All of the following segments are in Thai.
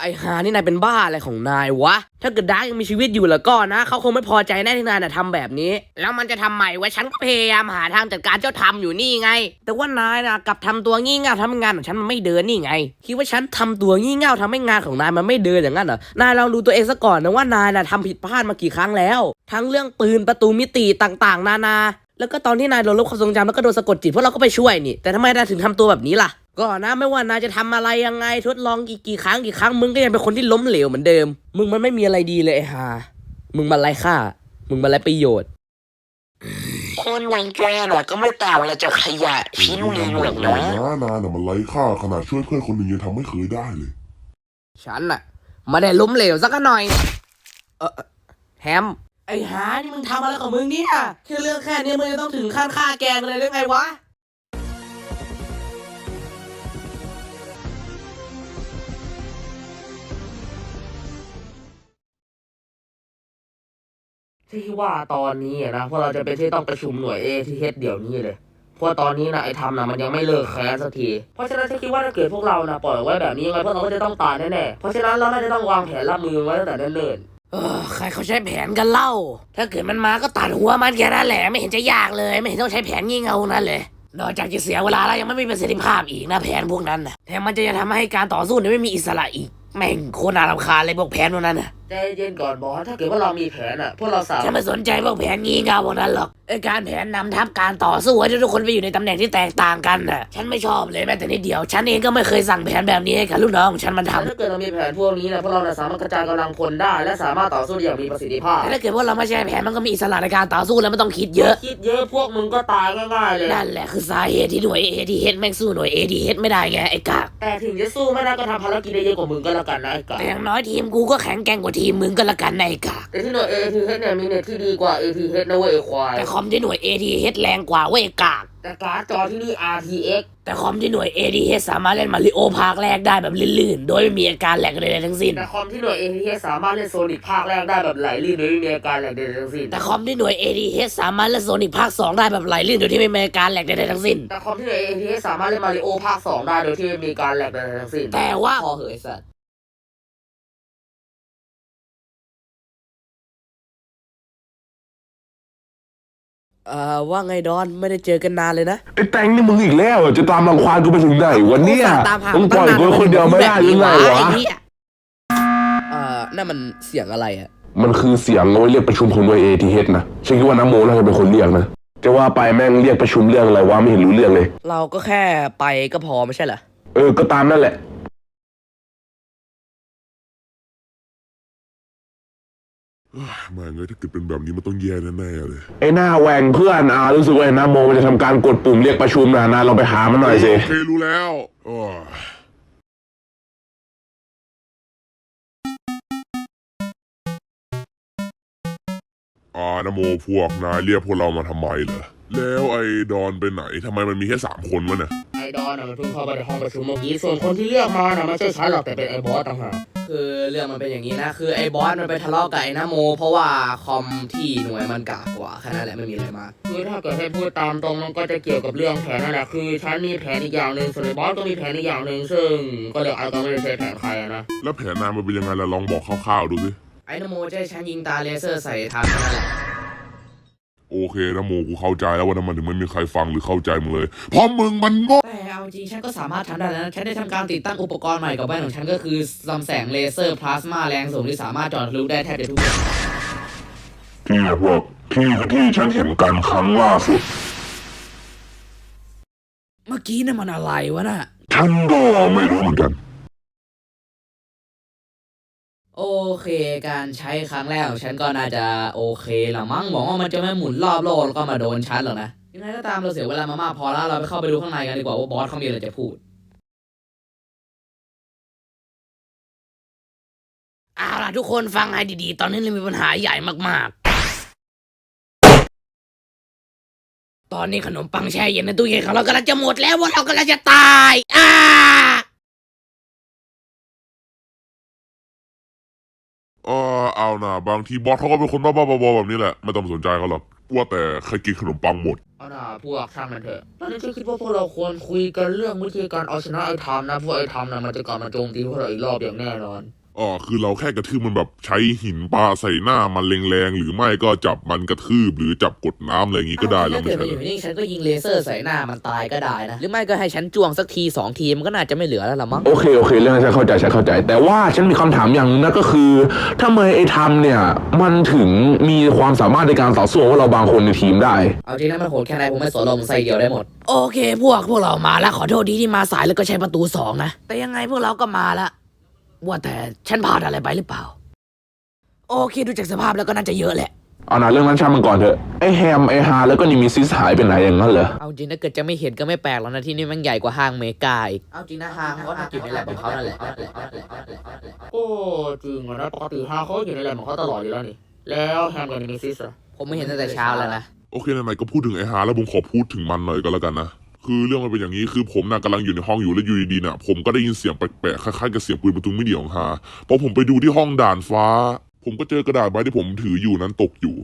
ไอหานี่นายเป็นบ้าอะไรของนายวะ ถ้าเกิดดาร์กยังมีชีวิตอยู่แล้วก็นะ เขาคงไม่พอใจแน่ที่นายน่ะทำแบบนี้ แล้วมันจะทำใหม่วะฉันก็พยายามหาทางจัดการเจ้าทำอยู่นี่ไง แต่ว่านายนะกลับทำตัวงี่เง่าทำให้งานของฉันมันไม่เดินนี่ไง คิดว่าฉันทำตัวงี่เง่าทำให้งานของนายมันไม่เดินอย่างนั้นเหรอนายลองดูตัวเองซะก่อนนะว่านายน่ะทำผิดพลาดมากี่ครั้งแล้ว ทั้งเรื่องปืนประตูมิติต่างๆ นานา แล้วก็ตอนที่นายโดนลบความทรงจำแล้วก็โดนสะกดจิตเพวกเราก็ไปช่วยนี่ แต่ทำไมนายถึงทำตัวแบบนี้ล่ะ ก็นะไม่ว่านายจะทำอะไรยังไงทดลองกี่กี่ครั้งกี่ครั้งมึงก็ยังเป็นคนที่ล้มเหลวเหมือนเดิม มึงมันไม่มีอะไรดีเลยไอ้ห่ามึงมันไร้ค่า มึงมันไร้ประโยชน์ คนอย่างแกน่ะก็ไม่ต่างอะไรจากขยะชิ้นหนึ่งหรอกนะนานานน่ะมันไร้ค่าขนาดช่วยเพื่อนคนหนึ่งยังทำไม่เคยได้เลย ฉันน่ะไม่ได้ล้มเหลวสักหน่อย เออแฮมไอ้หานี่มึงทำอะไรของมึงเนี่ยแค่เรื่องแค่นี้มึงจะต้องถึงขั้นฆ่าแกงเลยได้ไงวะ ที่ว่าตอนนี้อะนะพวกเราจะเป็นที่ต้องประชุมหน่วย ATH เฮดี๋ยวนี้เลยเพราะตอนนี้นะไอ้ทำนะมันยังไม่เลิกแค้นสักทีเพราะฉะนั้นฉันคิดว่าถ้าเกิดพวกเรานะปล่อยไว้แบบนี้ไงพวกเราก็จะต้องตายแน่ๆเพราะฉะนั้นเราน่าจะต้องวางแผนรับมือไว้ตั้งแต่เนิ่นๆเออใครเขาใช้แผนกันเล่า ถ้าเกิดมันมาก็ตัดหัวมันแค่นั้นแหละ ไม่เห็นจะยากเลย ไม่เห็นต้องใช้แผนงี่เง่านั้นเลย นอกจากจะเสียเวลาแล้วยังไม่มีประสิทธิภาพอีกนะแผนพวกนั้นนะแถมมันจะยังทำให้การต่อสู้เนี่ยไม่มีอิสระอีก แม่งโคตรน่ารำคาญเลยพวกแผนพวกนั้นนะใจเย็นก่อนบอสถ้าเกิดว่าเรามีแผนอะ พวกเราสามฉันไม่สนใจพวกแผนงี้เง่าพวกนั้นหรอกไอการแผนนำทัพการต่อสู้ให้ทุกคนไปอยู่ในตำแหน่งที่แตกต่างกันน่ะ ฉันไม่ชอบเลยแม้แต่นิดเดียว ฉันเองก็ไม่เคยสั่งแผนแบบนี้ให้กับลูกน้องของฉันมันทำ ถ้าเกิดเรามีแผนพวกนี้นะพวกเราสามารถกระจายกำลังพลได้ และสามารถต่อสู้ได้อย่างมีประสิทธิภาพแต่ถ้าเกิดว่าเราไม่ใช่แผนมันก็มีอิสระในการต่อสู้แล้วไม่ต้องคิดเยอะ คิดเยอะพวกมึงก็ตายง่ายๆเลย นั่นแหละคือสาเหตุที่หน่วย ATH แม่งสู้หน่วย ATH ไม่ได้ไงไอ้กากแต่ถึงจะสู้ไม่ได้ก็ทำภารกิจได้เยอะกว่ามึงก็แล้วกันนะไอ้กากแต่อย่างน้อยทีมกูก็แข็งแกร่งกว่าทีมมึงก็แล้วกันนะไอ้กากแต่ที่หน่วย ATH เนี่ยมีเน็ตที่ดีกว่า ATH นะเว้ยไอ้ควาย แต่คอมที่หน่วย ATH แรงกว่าเว้ยไอ้กาก แต่การ์ดจอที่นี่ RTX แต่คอมที่หน่วย ATH สามารถเล่นมาริโอภาคแรกได้แบบลื่นๆ โดยไม่มีอาการแหลกใดๆทั้งสิ้น แต่คอมที่หน่วย ATH สามารถเล่นโซนิกภาคแรกได้แบบไหลลื่นโดยไม่มีอาการแหลกใดๆทั้งสิ้นแต่คอมที่หน่วย ATH สามารถเล่นโซนิกภาคสองได้แบบไหลลื่นโดยที่ไม่มีอาการแหลกใดๆทั้งสิ้น แต่คอมที่หน่วย ATH สามารถเล่นมาริโอภาคสองได้โดยที่ไม่มีการแหลกใดๆทั้งสิ้นแต่ว่า พอเหยสัตว์ เอ่อว่าไงดอนไม่ได้เจอกันนานเลยนะไอ้แตงนี่มึงอีกแล้วเหรอจะตามรังควานกูไปถึงไหนวันเนี้ยตามหามึงปล่อยกูคนเดียวไม่ได้หรือไงวะไอ้เหี้ยเอ่อนั่นมันเสียงอะไรอะมันคือเสียงเอาไว้เรียกประชุมของหน่วย ATH นะฉันคิดว่าน้ำโมน่าจะเป็นคนเรียกนะจะว่าไปแม่งเรียกประชุมเรื่องอะไรวะไม่เห็นรู้เรื่องเลย เราก็แค่ไปก็พอไม่ใช่เหรอเออก็ตามนั่นแหละ ม่งเอ้ยถ้าเกิดเป็นแบบนี้มันต้องแย่แน่ๆเลย ไอ้หน้าแหวงเพื่อนอ่ารู้สึกว่าไอ้น้ำโมมันจะทำการกดปุ่มเรียกประชุมนะนะเราไปหามันหน่อยสิโอเครู้แล้วโอ้ยอ่านโมพวกนายเรียกพวกเรามาทำไมเหรอ แล้วไอ้ดอนไปไหนทำไมมันมีแค่สามคนวะเนี่ยไอ้ดอนน่ะมันเพิ่งเข้าไปในห้องประชุมเมื่อกี้ส่วนคนที่เรียกมาน่ะไม่ใช่ฉันหรอกแต่เป็นไอ้บอสต่างหากคือเรื่องมันเป็นอย่างนี้นะ คือไอ้บอสมันไปทะเลาะกับไอ้นาโม เพราะว่าคอมที่หน่วยมันกากกว่าแค่นั้นแหละไม่มีอะไรมากคือถ้าเกิดให้พูดตามตรงมันก็จะเกี่ยวกับเรื่องแผนนั่นแหละคือฉันมีแผนอีกอย่างหนึ่งส่วนไอ้บอสก็มีแผนอีกอย่างหนึ่งซึ่ง ก็เลยไอ้ก็ไม่ได้ใช้แผนใครอะนะแล้วแผนนายมันเป็นยังไงล่ะลองบอกคร่าวๆดูสิไอ้นาโมจะให้ฉันยิงตาเลเซอร์ใส่ทางนั่นแหละ โอเคนะโมกูเข้าใจแล้วว่าทำไมถึงไม่มีใครฟังหรือเข้าใจมึงเลยเพราะมึงมันโง่แต่เอาจริงฉันก็สามารถทำได้แล้วนะฉันได้ทำการติดตั้งอุปกรณ์ใหม่กับแว่นของฉันก็คือลำแสงเลเซอร์พลาสมาแรงสูงที่สามารถเจอดทะลุได้แทบจะทุกอย่างที่พวกที่ที่ฉันเห็นกันครั้งล่าสุด เมื่อกี้นั่นมันอะไรวะน่ะฉันก็ไม่รู้เหมือนกัน โอเค การใช้ครั้งแรกของฉันก็น่าจะโอเคละมั้งหวังว่ามันจะไม่หมุนรอบโลกแล้วก็มาโดนฉันหรอกนะยังไงก็ตามเราเสียเวลามามากพอแล้วเราไปเข้าไปดูข้างในกันดีกว่าว่าบอสเขามีอะไรจะพูดเอาล่ะทุกคนฟังให้ดีๆ ตอนนี้เรามีปัญหาใหญ่มากๆ ตอนนี้ขนมปังแช่เย็นในตู้เย็นของเรากำลังจะหมดแล้วว่าเรากำลังจะตายอ้า เออเอานะบางทีบอสเขาก็เป็นคนบ้าๆบอๆแบบนี้แหละ ไม่ต้องสนใจเขาหรอกว่าแต่ใครกินขนมปังหมด เอาหน่าพวกช่างมันเถอะตอนนี้ฉันคิดว่าพวกเราควรคุยกันเรื่องวิธีการเอาชนะไอ้ทามนะเพราะไอ้ทามนะมันจะกลับมาโจมตีพวกเราอีกรอบอย่างแน่นอน อ๋อคือเราแค่กระทืบมันแบบใช้หินปาใส่หน้ามันแรงๆหรือไม่ก็จับมันกระทืบหรือจับกดน้ำอะไรอย่างงี้ก็ได้แล้วถ้าไม่เกิดใช่มันเหรอ อยู่นี่ฉันก็ยิงเลเซอร์ใส่หน้ามันตายก็ได้นะ หรือไม่ก็ให้ฉันจ้วงสักทีสองทีมันก็น่าจะไม่เหลือแล้วละมั้ง โอเคโอเคเรื่องนั้นฉันเข้าใจฉันเข้าใจ แต่ว่าฉันมีคำถามอย่างหนึงนะก็คือทำไมไอ้ทำเนี่ยมันถึงมีความสามารถในการต่อสู้กับเราบางคนในทีมได้ เอาจริงนะมันโหดแค่ไหนผมไม่สนลมใส่เดียวได้หมด โอเค พวกพวกเรามาแล้วขอโทษดีที่มาสายแล้วก็ใช้ประตูสองนะ แต่ยังไงพวกเราก็มาละ ว่าแต่ฉันพลาดอะไรไปหรือเปล่า โอเคดูจากสภาพแล้วก็น่าจะเยอะแหละ เอานะเรื่องนั้นช่างมันก่อนเถอะไอ้แฮมไอ้ฮาแล้วก็นิมิซิสหายไปไหนอย่างนั้นเหรอเอาจริงถ้าเกิดจะไม่เห็นก็ไม่แปลกหรอกนะที่นี่มันใหญ่กว่าห้างเมกาอีก เอาจริงนะห้างเขาน่ากินในแลบของเขานั่นแหละ โอ้จริงอะนะปกติฮาเขาอยู่ในแลบของเขาตลอดอยู่แล้วนี่ แล้วแฮมกับนิมิซิสอะผมไม่เห็นตั้งแต่เช้าแล้วนะ โอเคไหนๆก็พูดถึงไอ้ฮาแล้วผมขอพูดถึงมันหน่อยก็แล้วกันนะ คือเรื่องมันเป็นอย่างนี้คือผมน่ะกำลังอยู่ในห้องอยู่แล้วอยู่ดีๆน่ะ ผมก็ได้ยินเสียงแปลกๆคล้ายๆกับเสียงปืนประตูไม่เดี่ยวของฮาพอผมไปดูที่ห้องด่านฟ้า ผมก็เจอกระดาษใบที่ผมถืออยู่นั้นตกอยู่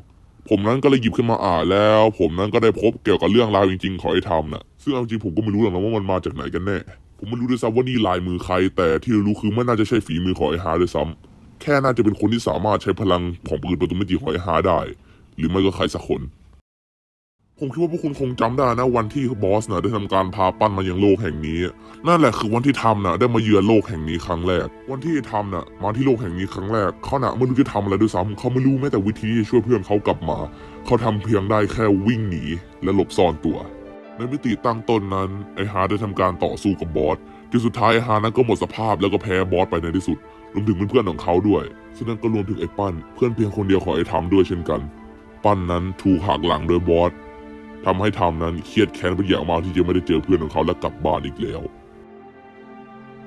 ผมนั้นก็เลยหยิบขึ้นมาอ่านแล้ว ผมนั้นก็ได้พบเกี่ยวกับเรื่องราวจริงๆของไอ้ทำน่ะซึ่งเอาจริงผมก็ไม่รู้หรอกนะว่ามันมาจากไหนกันแน่ผมไม่รู้ด้วยซ้ำว่านี่ลายมือใคร แต่ที่รู้คือไม่น่าจะใช่ฝีมือของไอ้ฮาด้วยซ้ำแค่น่าจะเป็นคนที่สามารถใช้พลังของปืนประตูไมิติของไอ้ฮาได้ หรือไม่ก็ใครสักคน ผมคิดว่าพวกคุณคงจำได้นะวันที่บอสนะได้ทำการพาปั้นมายังโลกแห่งนี้ นั่นแหละคือวันที่ทำนะได้มาเยือนโลกแห่งนี้ครั้งแรก วันที่ทำนะมาที่โลกแห่งนี้ครั้งแรกเขาน่ะไม่รู้จะทำอะไรด้วยซ้ำเขาไม่รู้แม้แต่วิธีที่จะช่วยเพื่อนเขากลับมา เขาทำเพียงได้แค่วิ่งหนีและหลบซ่อนตัว ในมิติตั้งต้นนั้นไอฮาได้ทำการต่อสู้กับบอสจนสุดท้ายไอฮานั้นก็หมดสภาพแล้วก็แพ้บอสไปในที่สุดรวมถึงเพื่อนๆของเขาด้วยซึ่งนั่นก็รวมถึงไอ้ปั้นเพื่อนเพียงคนเดียวของไอทำด้วยเช่นกัน ปั้นนั้นถูกหักหลังโดยบอส ทำให้ทำนั้นเครียดแค้นเป็นอย่างมากที่จะไม่ได้เจอเพื่อนของเขาและกลับบ้านอีกแล้ว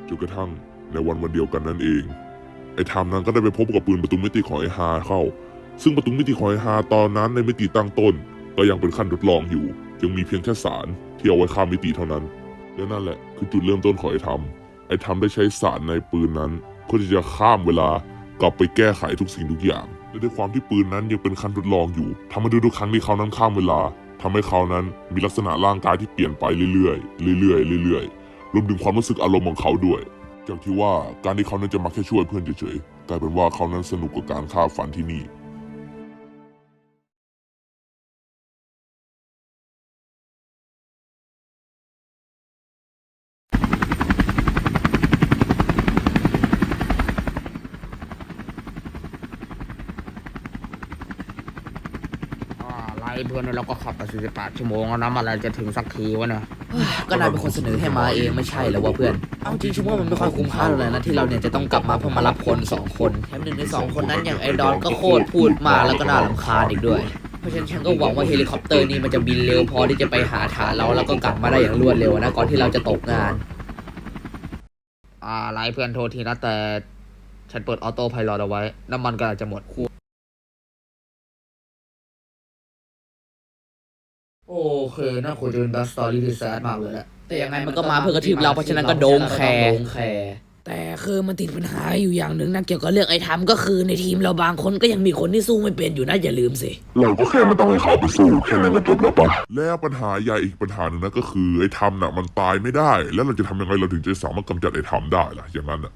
จนกระทั่งในวันวันเดียวกันนั่นเอง ไอ้ทำนั้นก็ได้ไปพบกับปืนประตูมิติของไอ้ฮาเข้า ซึ่งประตูมิติของไอ้ฮาตอนนั้นในมิติตั้งต้น ก็ยังเป็นขั้นทดลองอยู่ยังมีเพียงแค่สารที่เอาไว้ข้ามมิติเท่านั้นและนั่นแหละคือจุดเริ่มต้นของไอ้ทำไอ้ทำได้ใช้สารในปืนนั้นเพื่อที่จะข้ามเวลากลับไปแก้ไขทุกสิ่งทุกอย่างและด้วยความที่ปืนนั้นยังเป็นขั้นทดลองอยู่ทำให้ทุกครั้งที่เขานั้นข้ามเวลา ทำให้เขานั้นมีลักษณะร่างกายที่เปลี่ยนไปเรื่อยๆ เรื่อยๆ เรื่อยๆ รวมถึงความรู้สึกอารมณ์ของเขาด้วย จากที่ว่าการที่เขานั้นจะมาแค่ช่วยเพื่อนเฉยๆ กลายเป็นว่าเขานั้นสนุกกับการฆ่าฟันที่นี่ เพื่อนแล้วก็ขับไป48ชั่วโมงแล้วนะมันอะไรจะถึงสักทีวะเนี่ยก็นายเป็นคนเสนอให้มาเองไม่ใช่เหรอวะเพื่อน เอาจริงฉันว่ามันไม่ค่อยคุ้มค่าเลยนะที่เราเนี่ยจะต้องกลับมาเพื่อมารับคนสองคนแถมหนึ่งในสองคนนั้นอย่างไอดอนก็โคตรพูดมากแล้วก็น่ารำคาญอีกด้วย เพราะฉะนั้นฉันก็หวังว่าเฮลิคอปเตอร์นี้มันจะบินเร็วพอที่จะไปหาฐานเราแล้วก็กลับมาได้อย่างรวดเร็วนะก่อนที่เราจะตกงาน อ่าไล่เพื่อนโทษทีนะแต่ฉันเปิดออโต้ไพลอตเอาไว้น้ำมันก็อาจจะหมดโเคน่าคุยเป็นบัสตอรี่ที่แซดมากเลยแหละแต่ยังไงมันก็มาเพื่อกระทืบเราเพราะฉะนั้นก็โดงแคร์แต่คือมันติดปัญหาอยู่อย่างหนึ่งนะเกี่ยวกับเรื่องไอ้ทำก็คือในทีมเราบางคนก็ยังมีคนที่สู้ไม่เป็นอยู่นะอย่าลืมสิ เราก็แค่ไม่ต้องให้เขาไปสู้แค่นั้นก็จบแล้วปะแล้วปัญหาใหญ่อีกปัญหาหนึ่งนะก็คือไอ้ทำน่ะมันตายไม่ได้ แล้วเราจะทำยังไงเราถึงจะสามารถกำจัดไอ้ทำได้ล่ะอย่างนั้นน่ะ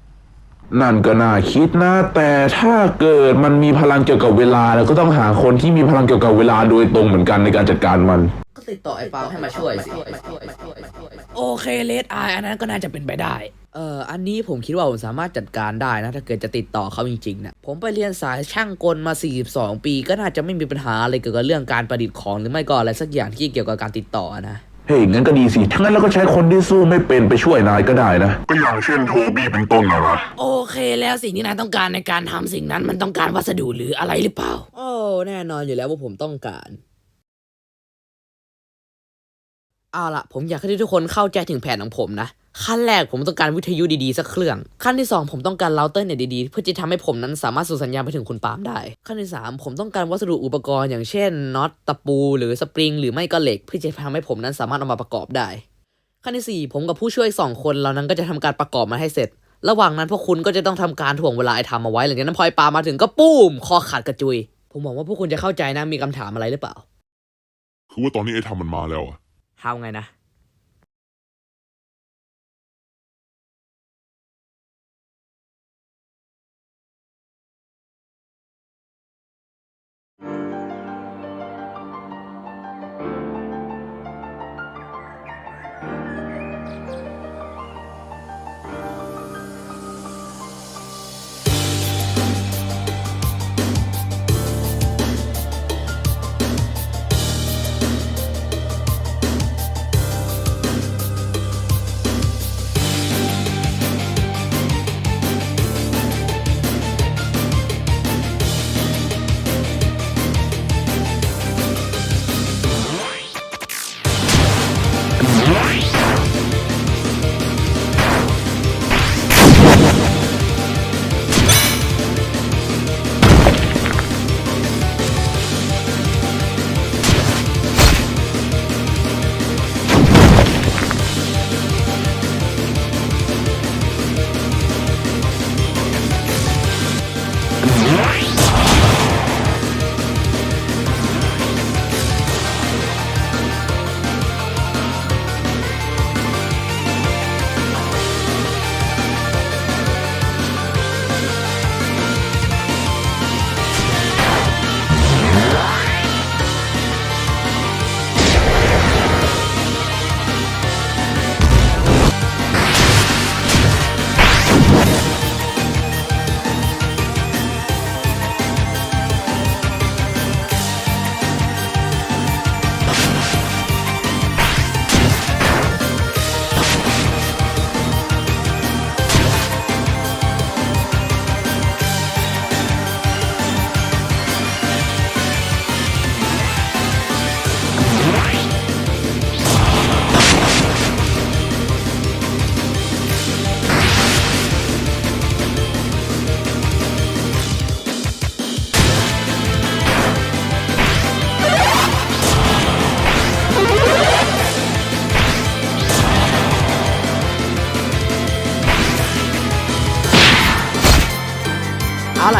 นั่นก็น่าคิดนะ แต่ถ้าเกิดมันมีพลังเกี่ยวกับเวลาแล้วก็ต้องหาคนที่มีพลังเกี่ยวกับเวลาโดยตรงเหมือนกันในการจัดการมัน ก็ติดต่อไอ้ปาล์มให้มาช่วยสิโอเคเลดไออันนั้นก็น่าจะเป็นไปได้ เอ่ออันนี้ผมคิดว่าผมสามารถจัดการได้นะ ถ้าเกิดจะติดต่อเขาจริงๆนะผมไปเรียนสายช่างกลมา 42 ปี ก็น่าจะไม่มีปัญหาอะไรเกี่ยวกับเรื่องการประดิษฐ์ของหรือไม่ก็อะไรสักอย่างที่เกี่ยวกับการติดต่อนะ เฮ้ยงั้นก็ดีสิทั้างนั้นเราก็ใช้คนที่สู้ไม่เป็นไปช่วยนายก็ได้นะ ก็อย่างเช่นโทบี้เป็นต้นนะนะโอเคแล้วสิ่งที่นายต้องการในการทำสิ่งนั้นมันต้องการวัสดุหรืออะไรหรือเปล่า โอ้แน่นอนอยู่แล้วว่าผมต้องการเอาล่ะผมอยากให้ทุกคนเข้าใจถึงแผนของผมนะ ขั้นแรกผมต้องการวิทยุดีๆสักเครื่อง ขั้นที่ 2 ผมต้องการเราเตอร์เน็ตดีๆ เพื่อจะทำให้ผมนั้นสามารถส่งสัญญาณไปถึงคุณปาล์มได้ ขั้นที่ 3 ผมต้องการวัสดุอุปกรณ์อย่างเช่นน็อตตะปู หรือสปริงหรือไม่ก็เหล็ก เพื่อจะทำให้ผมนั้นสามารถเอามาประกอบได้ ขั้นที่ 4 ผมกับผู้ช่วยอีกสองคนเรานั้นก็จะทำการประกอบมันให้เสร็จ ระหว่างนั้นพวกคุณก็จะต้องทำการถ่วงเวลาไอ้ทำเอาไว้หลังจากนั้นพอไอ้ปาล์มมาถึงก็ปุ้มคอขาดกระจุย ผมหวังว่าพวกคุณจะเข้าใจนะมีคำถามอะไรหรือเปล่า คือว่าตอนนี้ไอ้ทำมันมาแล้วอะทำไงนะ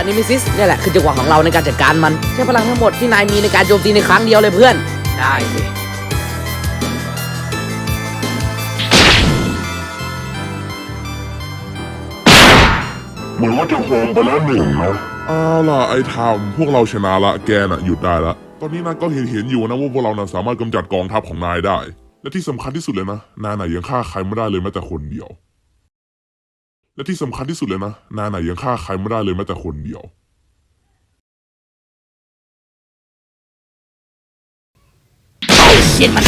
นิมิซิสเนี่ยแหละคือจังหวะของเราในการจัดการมัน ใช้พลังทั้งหมดที่นายมีในการโจมตีในครั้งเดียวเลยเพื่อน ได้สิเหมือนว่าจะโฮมไปแล้วหนึ่งนะเอาล่ะไอ้ทำพวกเราชนะละแกน่ะหยุดได้ละ ตอนนี้นายก็เห็นเห็นอยู่นะว่าพวกเราน่ะสามารถกำจัดกองทัพของนายได้ และที่สำคัญที่สุดเลยนะนายน่ะยังฆ่าใครไม่ได้เลยแม้แต่คนเดียว และที่สำคัญที่สุดเลยนะ นานไหนยังฆ่าใครไม่ได้เลยแม้แต่คนเดียวเชี่ยมัน